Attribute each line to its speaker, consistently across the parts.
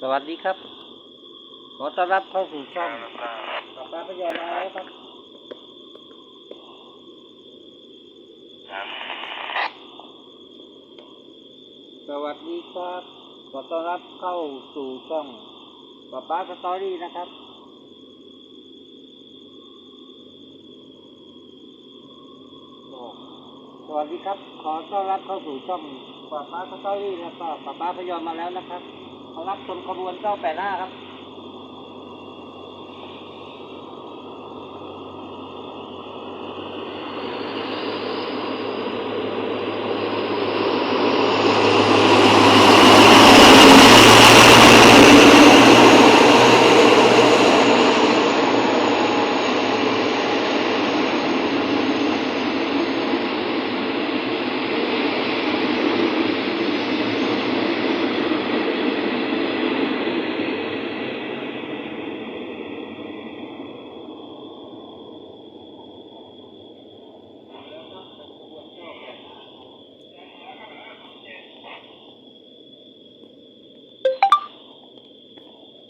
Speaker 1: สวัสดีครับ ขอต้อนรับเข้าสู่ช่องปาปาพยอมาแล้วครับสวัสดีครับ ขอต้อนรับเข้าสู่ช่องปาปาสตอรี่นะครับ สวัสดีครับ ขอต้อนรับเข้าสู่ช่องปาปาสตอรี่แล้วก็ปาปาพยอมมาแล้วนะครับ ขอรับชมขบวน985 ครับ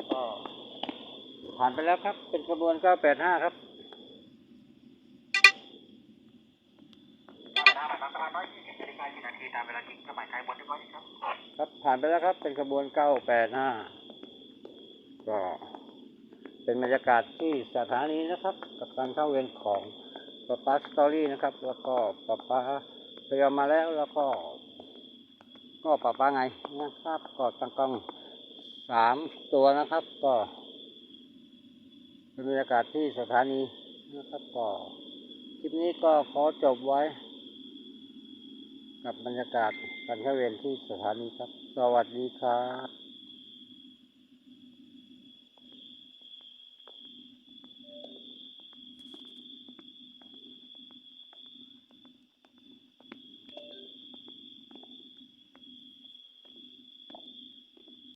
Speaker 1: ก็ ผ่านไปแล้วครับ เป็นขบวน985ครับครับผ่านไปแล้วครับ เป็นขบวน985ก็เป็นบรรยากาศที่สถานีนะครับ กับการเข้าเวรของปะปาสตอรี่นะครับ แล้วก็ปะปาพยอมมาแล้วแล้วก็ ก็ปะปาไงนะครับ ก็ตั้งกล้องสามตัวนะครับ ก็เป็น บรรยากาศที่สถานีนะครับก็คลิปนี้ก็ขอจบไว้ กับบรรยากาศการเข้าเวรที่สถานีครับ สวัสดีครับ